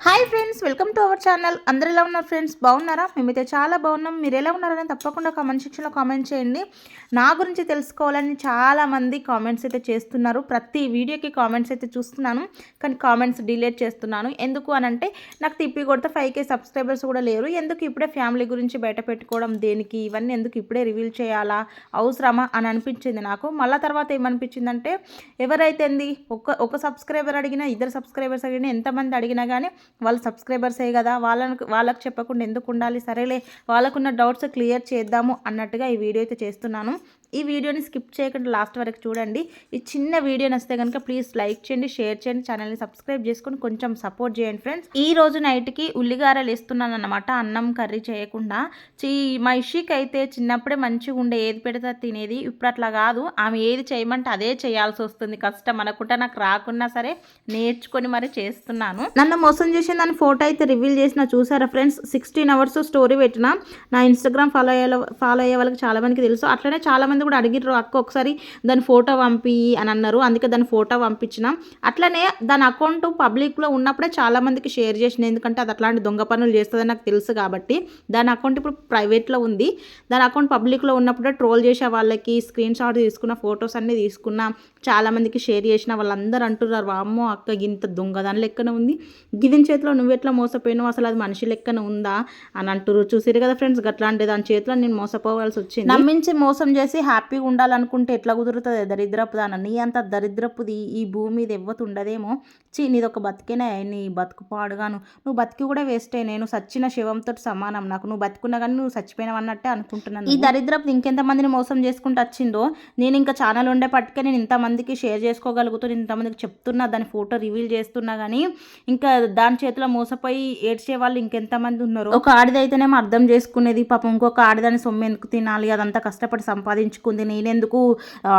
Hi friends welcome to our channel అందరు ఎలా ఉన్నారు ఫ్రెండ్స్ బాగున్నారా? మేమైతే చాలా బాగున్నాం. మీరు ఎలా ఉన్నారని తప్పకుండా కామెంట్ సెక్షన్లో కామెంట్ చేయండి. నా గురించి తెలుసుకోవాలని చాలామంది కామెంట్స్ అయితే చేస్తున్నారు. ప్రతి వీడియోకి కామెంట్స్ అయితే చూస్తున్నాను. కానీ కామెంట్స్ డిలీట్ చేస్తున్నాను. ఎందుకు అని అంటే నాకు తిప్పి కొడితే ఫైవ్ కే సబ్స్క్రైబర్స్ కూడా లేరు. ఎందుకు ఇప్పుడే ఫ్యామిలీ గురించి బయట పెట్టుకోవడం దేనికి? ఇవన్నీ ఎందుకు ఇప్పుడే రివీల్ చేయాలా? అవసరమా? అని అనిపించింది నాకు. మళ్ళీ తర్వాత ఏమనిపించిందంటే ఎవరైతే ఒక ఒక సబ్స్క్రైబర్ అడిగినా ఇద్దరు సబ్స్క్రైబర్స్ అడిగినా ఎంతమంది అడిగినా కానీ వాళ్ళు సబ్స్క్రైబర్సే కదా వాళ్ళకు వాళ్ళకి చెప్పకుండా ఎందుకు ఉండాలి? సరేలే వాళ్ళకున్న డౌట్స్ క్లియర్ చేద్దాము అన్నట్టుగా ఈ వీడియో అయితే చేస్తున్నాను. ఈ వీడియోని స్కిప్ చేయకుండా లాస్ట్ వరకు చూడండి. ఈ చిన్న వీడియో నచ్చితే కనుక ప్లీజ్ లైక్ చేయండి షేర్ చేయండి ఛానల్ని సబ్స్క్రైబ్ చేసుకొని కొంచెం సపోర్ట్ చేయండి ఫ్రెండ్స్ ఈ రోజు నైట్కి ఉల్లిగారలు వేస్తున్నాను అనమాట అన్నం కర్రీ చేయకుండా. చీ మా ఇషికి అయితే చిన్నప్పుడే మంచిగా ఉండే ఏది పెడితే తినేది. ఇప్పుడు అట్లా కాదు ఆమె ఏది చేయమంటే అదే చేయాల్సి వస్తుంది. కష్టం అనుకుంటా నాకు రాకున్నా సరే నేర్చుకొని మరి చేస్తున్నాను. నన్ను మోసం చేసిన దాని ఫోటో అయితే రివీల్ చేసిన చూసారా ఫ్రెండ్స్ సిక్స్టీన్ అవర్స్ స్టోరీ పెట్టిన. నా ఇన్స్టాగ్రామ్ ఫాలో అయ్యే ఫాలో అయ్యే వాళ్ళకి చాలా మందికి తెలుసు. అట్లనే చాలా మంది కూడా అడిగిర్రు అక్క ఒకసారి దాని ఫోటో పంపి అని అన్నారు. అందుకే దాని ఫోటో పంపించిన. అట్లనే దాని అకౌంట్ పబ్లిక్లో ఉన్నప్పుడే చాలా మందికి షేర్ చేసిన ఎందుకంటే అది అట్లాంటి దొంగ పనులు చేస్తుందని నాకు తెలుసు కాబట్టి. దాని అకౌంట్ ఇప్పుడు ప్రైవేట్లో ఉంది. దాని అకౌంట్ పబ్లిక్లో ఉన్నప్పుడే ట్రోల్ చేసే వాళ్ళకి స్క్రీన్ షాట్ తీసుకున్న ఫొటోస్ అన్నీ తీసుకున్న చాలామందికి షేర్ చేసిన వాళ్ళందరూ అంటున్నారు వామ్మో అక్క ఇంత దొంగదాని లెక్కన ఉంది. గిదిన చేతిలో నువ్వు ఎట్లా మోసపోయినావు? అసలు అది మనిషి లెక్కన ఉందా? అని అంటారు చూసిరు కదా ఫ్రెండ్స్ గట్లాంటి దాని చేతిలో నేను మోసపోవాల్సి వచ్చింది. నమ్మించి మోసం చేసి హ్యాపీగా ఉండాలనుకుంటే ఎట్లా కుదురుతుంది? దరిద్రపు దాన నీ అంత దరిద్రపుది ఈ భూమి మీద ఎవ్వతు ఉండదేమో చీ నీది ఒక బతికేనే? నీ బతుకు పాడుగాను. నువ్వు బతికి కూడా వేస్టే. నేను సచ్చిన శివంతో సమానం. నాకు నువ్వు బతుకున్నా కానీ నువ్వు చచ్చిపోయినావు అన్నట్టే అనుకుంటున్నాను ఈ దరిద్రపు ఇంకెంత మందిని మోసం చేసుకుంటూ వచ్చిందో నేను ఇంకా ఛానల్ ఉండే పట్టుకే నేను ఇంతమందికి షేర్ చేసుకోగలుగుతాను ఇంతమందికి చెప్తున్నా దాని ఫోటో రివీల్ చేస్తున్నా కానీ ఇంకా దాని చేతిలో మోసపోయి ఏడ్చే వాళ్ళు ఇంకెంతమంది ఉన్నారు? ఒక ఆడిదైతేనేమో అర్థం చేసుకునేది. పాపం ఇంకొక ఆడిదాని సొమ్ము ఎందుకు తినాలి? అదంతా కష్టపడి సంపాదించుకుంది నేనెందుకు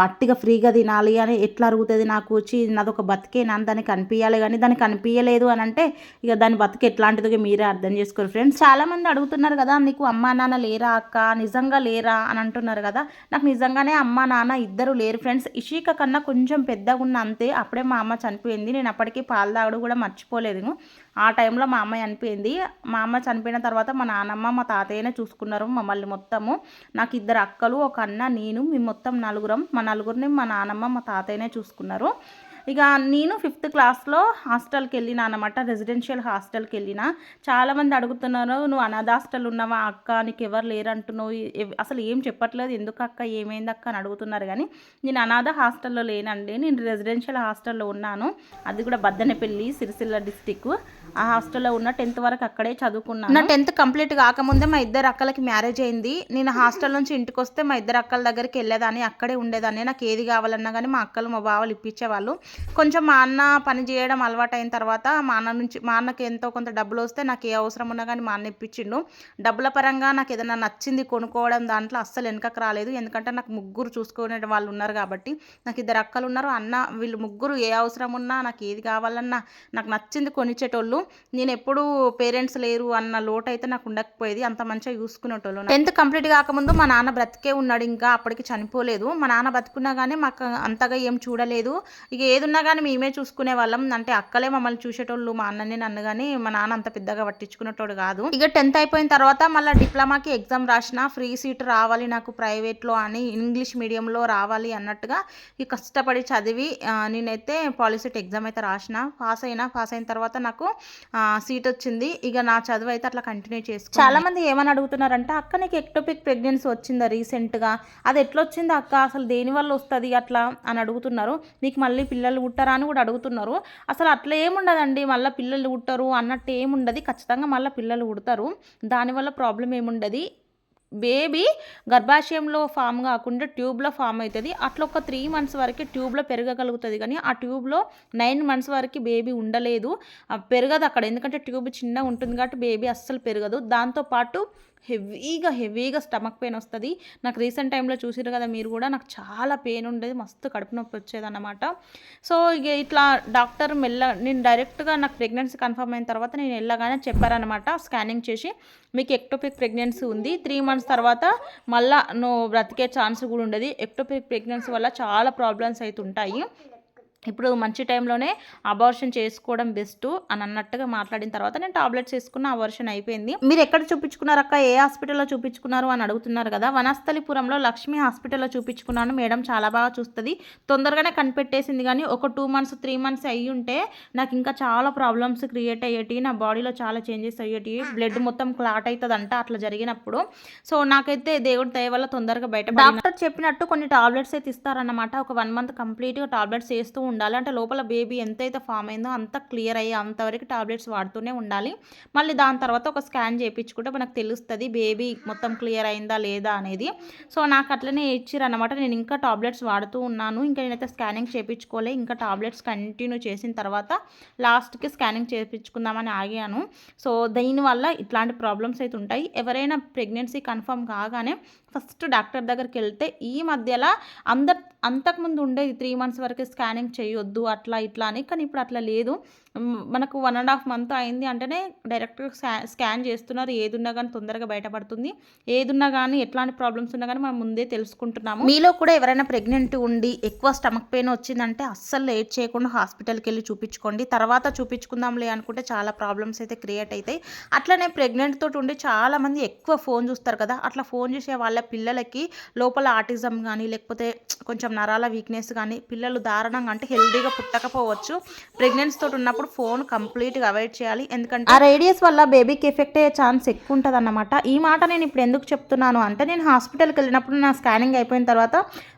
అట్టిగా ఫ్రీగా తినాలి అని ఎట్లా అరుగుతుంది నాకు? వచ్చి నాదొక బతికే నాన్న దానికి కనిపించాలి కానీ దానికి కనిపించలేదు అని అంటే ఇక దాని బతికి ఎట్లాంటిదో మీరే అర్థం చేసుకోరు ఫ్రెండ్స్. చాలామంది అడుగుతున్నారు కదా నీకు అమ్మా నాన్న లేరా అక్క? నిజంగా లేరా అని అంటున్నారు కదా. నాకు నిజంగానే అమ్మ నాన్న ఇద్దరు లేరు ఫ్రెండ్స్. ఇషిక కన్నా కొంచెం పెద్దగా ఉన్న అంతే. అప్పుడే మా అమ్మ చనిపోయింది. నేను అప్పటికి పాలు తాగడం కూడా మర్చిపోలేదు. ఆ టైంలో మా అమ్మ చనిపోయింది. మా అమ్మ చనిపోయిన తర్వాత మా నాన్నమ్మ మా తాతయ్యనే చూసుకున్నారు మమ్మల్ని మొత్తము. నాకు ఇద్దరు అక్కలు ఒక అన్న నేను మేము మొత్తం నలుగురం. మా నలుగురిని మా నాన్నమ్మ మా తాతయ్యనే చూసుకున్నారు. ఇక నేను ఫిఫ్త్ క్లాస్లో హాస్టల్కి వెళ్ళిన అనమాట రెసిడెన్షియల్ హాస్టల్కి వెళ్ళిన చాలామంది అడుగుతున్నారు నువ్వు అనాథ హాస్టల్ ఉన్నావా అక్క? నీకు ఎవరు లేరంటున్నావు అసలు ఏం చెప్పట్లేదు? ఎందుకు అక్క? ఏమైంది అక్క? అని అడుగుతున్నారు కానీ నేను అనాథ హాస్టల్లో లేనండి. నేను రెసిడెన్షియల్ హాస్టల్లో ఉన్నాను. అది కూడా బద్దనపల్లి సిరిసిల్ల డిస్టిక్ ఆ హాస్టల్లో ఉన్న టెన్త్ వరకు అక్కడే చదువుకున్నాను. నా టెన్త్ కంప్లీట్ కాకముందే మా ఇద్దరు అక్కలకి మ్యారేజ్ అయింది. నేను హాస్టల్ నుంచి ఇంటికి వస్తే మా ఇద్దరు అక్కల దగ్గరికి వెళ్ళేదాన్ని అక్కడే ఉండేదాన్ని. నాకు ఏది కావాలన్నా కానీ మా అక్కలు మా బావలు ఇప్పించేవాళ్ళు. కొంచెం మా అన్న పని చేయడం అలవాటు అయిన తర్వాత మా అన్న నుంచి మా అన్నకి ఎంతో కొంత డబ్బులు వస్తే నాకు ఏ అవసరం ఉన్నా కానీ మా అన్న ఇప్పించిండు. డబ్బుల పరంగా నాకు ఏదైనా నచ్చింది కొనుక్కోవడం దాంట్లో అస్సలు వెనకకు రాలేదు. ఎందుకంటే నాకు ముగ్గురు చూసుకునే వాళ్ళు ఉన్నారు కాబట్టి నాకు ఇద్దరు అక్కలు ఉన్నారు. అన్న వీళ్ళు ముగ్గురు ఏ అవసరం ఉన్నా నాకు ఏది కావాలన్నా నాకు నచ్చింది కొనిచ్చేటోళ్ళు. నేను ఎప్పుడు పేరెంట్స్ లేరు అన్న లోటు అయితే నాకు ఉండకపోయేది. అంత మంచిగా చూసుకునేటోళ్ళు టెన్త్ కంప్లీట్ కాకముందు మా నాన్న బ్రతికే ఉన్నాడు. ఇంకా అప్పటికి చనిపోలేదు. మా నాన్న బతుకున్నా కానీ మాకు అంతగా ఏం చూడలేదు. ఇక ఏదున్నా కానీ మేమే చూసుకునే వాళ్ళం. అంటే అక్కలే మమ్మల్ని చూసేటోళ్ళు మా అన్నని నన్ను కానీ మా నాన్న అంత పెద్దగా పట్టించుకునేటోడు కాదు. ఇక టెన్త్ అయిపోయిన తర్వాత మళ్ళీ డిప్లొమాకి ఎగ్జామ్ రాసిన ఫ్రీ సీట్ రావాలి నాకు ప్రైవేట్లో అని ఇంగ్లీష్ మీడియంలో రావాలి అన్నట్టుగా ఇక కష్టపడి చదివి నేనైతే పాలిసెట్ ఎగ్జామ్ అయితే రాసిన పాస్ అయినా పాస్ అయిన తర్వాత నాకు సీట్ వచ్చింది. ఇక నా చదువు అయితే అట్లా కంటిన్యూ చేసుకు చాలా మంది ఏమని అడుగుతున్నారంటే అక్క నీకు ఎక్టోపిక్ ప్రెగ్నెన్సీ వచ్చిందా రీసెంట్గా అది ఎట్లా వచ్చింది అక్క? అసలు దేని వల్ల వస్తుంది? అట్లా అని అడుగుతున్నారు. నీకు మళ్ళీ పిల్లలు పిల్లలు పుట్టారా అని కూడా అడుగుతున్నారు. అసలు అట్లా ఏముండదండి. మళ్ళీ పిల్లలు పుట్టరు అన్నట్టు ఏముండదు. ఖచ్చితంగా మళ్ళీ పిల్లలు పుడతారు. దానివల్ల ప్రాబ్లం ఏముండదు. బేబీ గర్భాశయంలో ఫామ్ కాకుండా ట్యూబ్లో ఫామ్ అవుతుంది. అట్లా ఒక త్రీ మంత్స్ వరకు ట్యూబ్లో పెరగగలుగుతుంది. కానీ ఆ ట్యూబ్లో నైన్ మంత్స్ వరకు బేబీ ఉండలేదు. పెరగదు అక్కడ. ఎందుకంటే ట్యూబ్ చిన్నగా ఉంటుంది కాబట్టి బేబీ అస్సలు పెరగదు. దాంతోపాటు హెవీగా హెవీగా స్టమక్ పెయిన్ వస్తుంది. నాకు రీసెంట్ టైంలో చూసారు కదా మీరు కూడా నాకు చాలా పెయిన్ ఉండేది మస్తు కడుపు నొప్పి వచ్చేదన్నమాట. సో ఇక ఇట్లా డాక్టర్ మెల్ల నేను డైరెక్ట్గా నాకు ప్రెగ్నెన్సీ కన్ఫర్మ్ అయిన తర్వాత నేను వెళ్ళగానే చెప్పారనమాట స్కానింగ్ చేసి మీకు ఎక్టోపిక్ ప్రెగ్నెన్సీ ఉంది త్రీ మంత్స్ తర్వాత మళ్ళీ నువ్వు బ్రతికే ఛాన్స్ కూడా ఉండదు ఎక్టోపిక్ ప్రెగ్నెన్సీ వల్ల చాలా ప్రాబ్లమ్స్ అయితే ఉంటాయి ఇప్పుడు మంచి టైంలోనే అబార్షన్ చేసుకోవడం బెస్ట్ అని అన్నట్టుగా మాట్లాడిన తర్వాత నేను టాబ్లెట్స్ వేసుకున్న అబార్షన్ అయిపోయింది. మీరు ఎక్కడ చూపించుకున్నారు అక్క? ఏ హాస్పిటల్లో చూపించుకున్నారు అని అడుగుతున్నారు కదా? వనస్థలిపురంలో లక్ష్మి హాస్పిటల్లో చూపించుకున్నాను. మేడం చాలా బాగా చూస్తుంది. తొందరగానే కనిపెట్టేసింది కానీ ఒక టూ మంత్స్ త్రీ మంత్స్ అయ్యి ఉంటే నాకు ఇంకా చాలా ప్రాబ్లమ్స్ క్రియేట్ అయ్యేటి నా బాడీలో చాలా చేంజెస్ అయ్యేటి బ్లడ్ మొత్తం క్లాట్ అవుతుంది అంట అట్లా జరిగినప్పుడు. సో నాకైతే దేవుడి దయ వల్ల తొందరగా బయట డాక్టర్ చెప్పినట్టు కొన్ని టాబ్లెట్స్ అయితే ఇస్తారన్నమాట ఒక వన్ మంత్ కంప్లీట్గా టాబ్లెట్స్ వేస్తూ ఉండాలి. అంటే లోపల బేబీ ఎంతైతే ఫామ్ అయిందో అంత క్లియర్ అయ్యి అంతవరకు టాబ్లెట్స్ వాడుతూనే ఉండాలి. మళ్ళీ దాని తర్వాత ఒక స్కాన్ చేయించుకుంటే మనకు తెలుస్తుంది బేబీ మొత్తం క్లియర్ అయిందా లేదా అనేది. సో నాకు అట్లనే ఇచ్చిరన్నమాట. నేను ఇంకా టాబ్లెట్స్ వాడుతూ ఉన్నాను. ఇంకా నేనైతే స్కానింగ్ చేయించుకోలే. ఇంకా టాబ్లెట్స్ కంటిన్యూ చేసిన తర్వాత లాస్ట్కి స్కానింగ్ చేయించుకుందామని ఆగాను. సో దీనివల్ల ఇట్లాంటి ప్రాబ్లమ్స్ అయితే ఉంటాయి. ఎవరైనా ప్రెగ్నెన్సీ కన్ఫర్మ్ కాగానే ఫస్ట్ డాక్టర్ దగ్గరికి వెళ్తే ఈ మధ్యలో అందరు అంతకుముందు ఉండేది త్రీ మంత్స్ వరకు స్కానింగ్ చేయొద్దు అట్లా ఇట్లా అని కానీ ఇప్పుడు అట్లా లేదు. మనకు వన్ అండ్ హాఫ్ మంత్ అయింది అంటేనే డైరెక్ట్గా స్కాన్ చేస్తున్నారు. ఏది ఉన్నా కానీ తొందరగా బయటపడుతుంది. ఏది ఉన్నా కానీ ఎట్లాంటి ప్రాబ్లమ్స్ ఉన్నా కానీ మనం ముందే తెలుసుకుంటున్నాము. మీలో కూడా ఎవరైనా ప్రెగ్నెంట్ ఉండి ఎక్కువ స్టమక్ పెయిన్ వచ్చిందంటే అస్సలు లేట్ చేయకుండా హాస్పిటల్కి వెళ్ళి చూపించుకోండి. తర్వాత చూపించుకుందాంలే అనుకుంటే చాలా ప్రాబ్లమ్స్ అయితే క్రియేట్ అవుతాయి అట్లనే ప్రెగ్నెంట్ తోటి ఉండి చాలామంది ఎక్కువ ఫోన్ చూస్తారు కదా. అట్లా ఫోన్ చేసే వాళ్ళ పిల్లలకి లోపల ఆటిజం కానీ లేకపోతే కొంచెం నరాల వీక్నెస్ కానీ పిల్లలు దారుణంగా అంటే హెల్దీగా పుట్టకపోవచ్చు. ప్రెగ్నెన్సీ తోటి ఉన్నప్పుడు ఫోన్ కంప్లీట్గా అవాయిడ్ చేయాలి. ఎందుకంటే ఆ రేడియస్ వల్ల బేబీకి ఎఫెక్ట్ అయ్యే ఛాన్స్ ఎక్కువ ఉంటుంది అన్నమాట ఈ మాట నేను ఇప్పుడు ఎందుకు చెప్తున్నాను అంటే నేను హాస్పిటల్కి వెళ్ళినప్పుడు నా స్కానింగ్ అయిపోయిన తర్వాత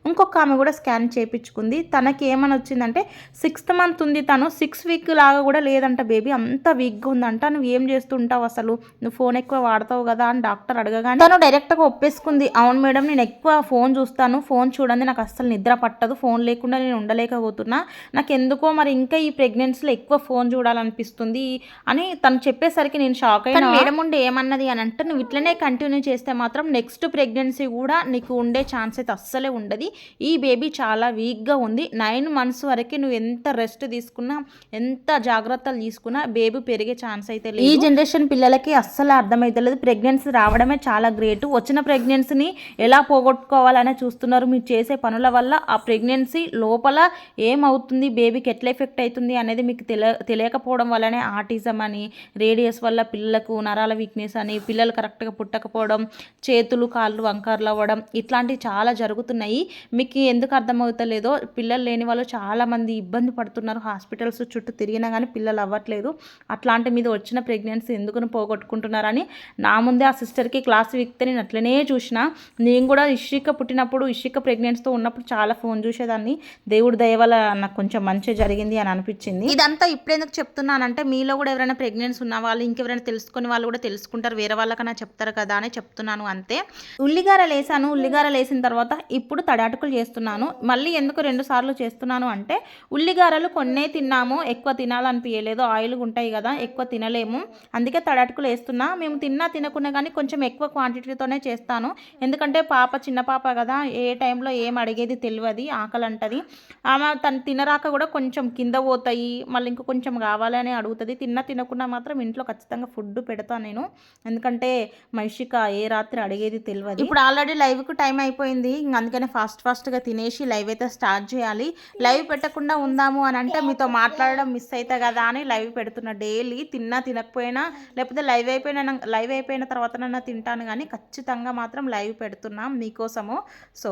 ఇంకొక ఆమె కూడా స్కాన్ చేయించుకుంది. తనకి ఏమని వచ్చిందంటే సిక్స్త్ మంత్ ఉంది తను సిక్స్ వీక్ లాగా కూడా లేదంట బేబీ అంత వీక్గా ఉందంట నువ్వు ఏం చేస్తుంటావు అసలు? నువ్వు ఫోన్ ఎక్కువ వాడతావు కదా అని డాక్టర్ అడగగానే తను డైరెక్ట్గా ఒప్పేసుకుంది. అవును మేడం నేను ఎక్కువ ఫోన్ చూస్తాను ఫోన్ చూడండి నాకు అస్సలు నిద్ర పట్టదు ఫోన్ లేకుండా నేను ఉండలేకపోతున్నా. నాకు ఎందుకో మరి ఇంకా ఈ ప్రెగ్నెన్సీలో ఎక్కువ ఫోన్ చూడాలనిపిస్తుంది అని తను చెప్పేసరికి నేను షాక్ అయినా. మేడం ఉండి ఏమన్నది? అని అంటే నువ్వు ఇట్లనే కంటిన్యూ చేస్తే మాత్రం నెక్స్ట్ ప్రెగ్నెన్సీ కూడా నీకు ఉండే ఛాన్స్ అయితే అస్సలే ఉండదు. ఈ బేబీ చాలా వీక్గా ఉంది. నైన్ మంత్స్ వరకు నువ్వు ఎంత రెస్ట్ తీసుకున్నా ఎంత జాగ్రత్తలు తీసుకున్నా బేబీ పెరిగే ఛాన్స్ అయితే లేదు. ఈ జనరేషన్ పిల్లలకి అస్సలు అర్థమైతలేదు. ప్రెగ్నెన్సీ రావడమే చాలా గ్రేట్. వచ్చిన ప్రెగ్నెన్సీని ఎలా పోగొట్టుకోవాలనే చూస్తున్నారు మీరు చేసే పనుల వల్ల. ఆ ప్రెగ్నెన్సీ లోపల ఏమవుతుంది? బేబీకి ఎట్లా ఎఫెక్ట్ అవుతుంది? అనేది మీకు తెలియ తెలియకపోవడం వల్లనే ఆటిజం అని రేడియస్ వల్ల పిల్లలకు నరాల వీక్నెస్ అని పిల్లలు కరెక్ట్గా పుట్టకపోవడం చేతులు కాళ్ళు వంకర్లు అవ్వడం ఇట్లాంటివి చాలా జరుగుతున్నాయి. మీకు ఎందుకు అర్థమవుతలేదో పిల్లలు లేని వాళ్ళు చాలామంది ఇబ్బంది పడుతున్నారు. హాస్పిటల్స్ చుట్టూ తిరిగినా కానీ పిల్లలు అవ్వట్లేదు. అట్లాంటి మీద వచ్చిన ప్రెగ్నెన్సీ ఎందుకు పోగొట్టుకుంటున్నారని నా ముందే ఆ సిస్టర్కి క్లాస్ వీక్తే నేను అట్లనే చూసిన. నేను కూడా ఇషిక పుట్టినప్పుడు ఇషిక ప్రెగ్నెన్సీతో ఉన్నప్పుడు చాలా ఫోన్ చూసేదాన్ని. దేవుడి దయ వల్ల నాకు కొంచెం మంచి జరిగింది అని అనిపించింది. ఇదంతా ఇప్పుడు ఎందుకు చెప్తున్నానంటే మీలో కూడా ఎవరైనా ప్రెగ్నెన్సీ ఉన్న వాళ్ళు ఇంకెవరైనా తెలుసుకుని వాళ్ళు కూడా తెలుసుకుంటారు. వేరే వాళ్ళకన్నా చెప్తారు కదా అని చెప్తున్నాను అంతే. ఉల్లిగారలు వేసాను ఉల్లిగారలు వేసిన తర్వాత ఇప్పుడు తడాటుకులు చేస్తున్నాను. మళ్ళీ ఎందుకు రెండు సార్లు చేస్తున్నాను అంటే ఉల్లిగారలు కొన్నే తిన్నాము ఎక్కువ తినాలనిపించలేదు ఆయిల్ ఉంటాయి కదా ఎక్కువ తినలేము. అందుకే తడాటుకులు వేస్తున్నా. మేము తిన్నా తినకున్నా కానీ కొంచెం ఎక్కువ క్వాంటిటీతోనే చేస్తాను. ఎందుకంటే పాప చిన్న పాప కదా ఏ టైంలో ఏం అడిగేది తెలియదు ఆకలి అంటది ఆమె తను తినరాక కూడా కొంచెం కింద పోతాయి. మళ్ళీ ఇంకా కొంచెం కొంచెం కావాలని అడుగుతుంది. తిన్నా తినకుండా మాత్రం ఇంట్లో ఖచ్చితంగా ఫుడ్ పెడతాను నేను. ఎందుకంటే మహిషిక ఏ రాత్రి అడిగేది తెలియదు ఇప్పుడు ఆల్రెడీ లైవ్కు టైం అయిపోయింది. అందుకనే ఫాస్ట్ ఫాస్ట్గా తినేసి లైవ్ అయితే స్టార్ట్ చేయాలి. లైవ్ పెట్టకుండా ఉందాము అని అంటే మీతో మాట్లాడడం మిస్ అవుతా కదా అని లైవ్ పెడుతున్నా డైలీ. తిన్నా తినకపోయినా లేకపోతే లైవ్ అయిపోయిన లైవ్ అయిపోయిన తర్వాత తింటాను కానీ ఖచ్చితంగా మాత్రం లైవ్ పెడుతున్నాం మీకోసము. సో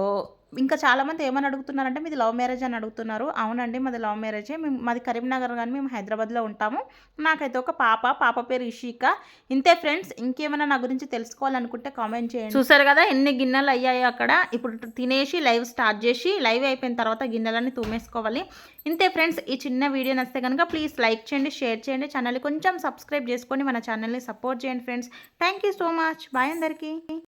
ఇంకా చాలామంది ఏమని అడుగుతున్నారంటే మీది లవ్ మ్యారేజ్ అని అడుగుతున్నారు. అవునండి మాది లవ్ మ్యారేజే. మేము మాది కరీంనగర్ కానీ మేము హైదరాబాద్లో ఉంటాము. నాకైతే ఒక పాప పాప పేరు ఇషిక. ఇంతే ఫ్రెండ్స్ ఇంకేమైనా నా గురించి తెలుసుకోవాలనుకుంటే కామెంట్ చేయండి. చూసారు కదా ఎన్ని గిన్నెలు అయ్యాయి అక్కడ. ఇప్పుడు తినేసి లైవ్ స్టార్ట్ చేసి లైవ్ అయిపోయిన తర్వాత గిన్నెలన్నీ తూమేసుకోవాలి. ఇంతే ఫ్రెండ్స్ ఈ చిన్న వీడియో నచ్చితే కనుక ప్లీజ్ లైక్ చేయండి షేర్ చేయండి. ఛానల్ని కొంచెం సబ్స్క్రైబ్ చేసుకొని మన ఛానల్ని సపోర్ట్ చేయండి friends. Thank so much. Bye అందరికీ.